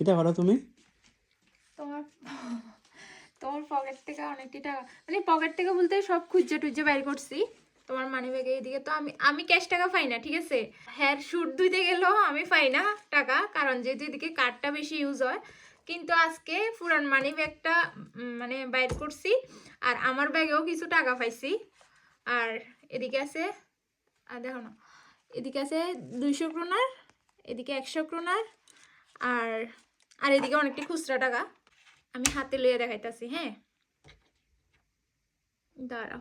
কিতা করো তুমি? তোমার তোমার পকেট থেকে অনেকটি টাকা মানে পকেট থেকে বলতে সব খুঁজে টুজে বাইর করছি। তোমার মানি ব্যাগে এদিকে তো আমি আমি ক্যাশ টাকা পাই না, ঠিক আছে? হেয়ার শুট ধুইতে গেলেও আমি পাই না টাকা, কারণ যেহেতু এদিকে কার্ডটা বেশি ইউজ হয়। কিন্তু আজকে পুরান মানি ব্যাগটা মানে বাইর করছি, আর আমার ব্যাগেও কিছু টাকা পাইছি। আর এদিকে আছে, আর দেখো না, এদিকে আছে দুইশো ক্রোনার এদিকে একশো ক্রোনার আর আর এদিকে অনেকটি খুচরা টাকা। আমি হাতে লইয়া দেখাইতাছি হ্যাঁ? দাঁড়াও।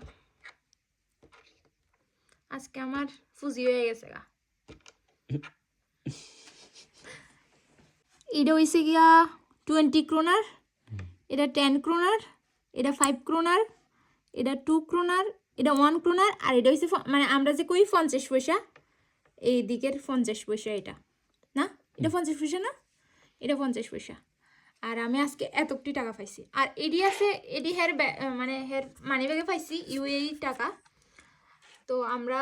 আজকে আমার ফুজি হয়ে গেছে গা। এটা হয়েছে গিয়া টোয়েন্টি ক্রোনার এটা টেন ক্রোনার এটা ফাইভ ক্রোনার এটা টু ক্রোনার এটা ওয়ান ক্রোনার আর এটা হয়েছে মানে আমরা যে কই পঞ্চাশ পয়সা, এই দিকের পঞ্চাশ পয়সা এটা। না? এটা পঞ্চাশ পয়সা না? এটা পঞ্চাশ পয়সা। আর আমি আজকে এতকটি টাকা পাইছি। আর এডি আছে, এডি হের মানে হের মানি ব্যাগে পাইছি, ইউএই টাকা। তো আমরা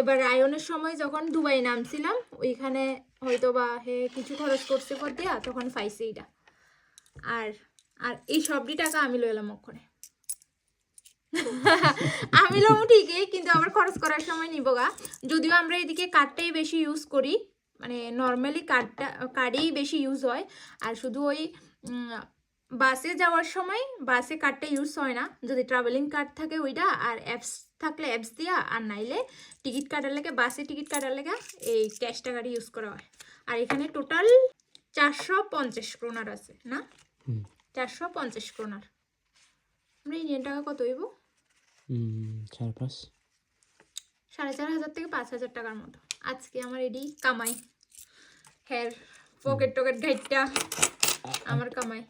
এবার আয়নের সময় যখন দুবাই নামছিলাম, ওইখানে হয়তো বা হে কিছু খরচ করছে পর দিয়া, তখন পাইছি এটা আর আর এই সবটি টাকা আমি লইলাম ওখানে আমি লম ঠিকই, কিন্তু আবার খরচ করার সময় নিব গা। যদিও আমরা এদিকে কার্ডটাই বেশি ইউজ করি মানে নর্মালি কার্ডটা কার্ডেই বেশি ইউজ হয়। আর শুধু ওই বাসে যাওয়ার সময় বাসে কার্ডটা ইউজ হয় না। যদি ট্রাভেলিং কার্ড থাকে ওইটা আর অ্যাপস থাকলে অ্যাপস দিয়া আর নাইলে টিকিট কাটার লেগে বাসে টিকিট কাটার লেগে এই ক্যাশ টাকাটা ইউজ করা হয়। আর এখানে টোটাল চারশো পঞ্চাশ ক্রোনার আছে না? চারশো পঞ্চাশ ক্রোনার আমরা ইন্ডিয়ান টাকা কত হইব? সাড়ে চার হাজার থেকে পাঁচ হাজার টাকার মতো। আজকে আমার এডি কামাই। হ্যার পকেট টকেট ঘাইটটা আমার কামাই।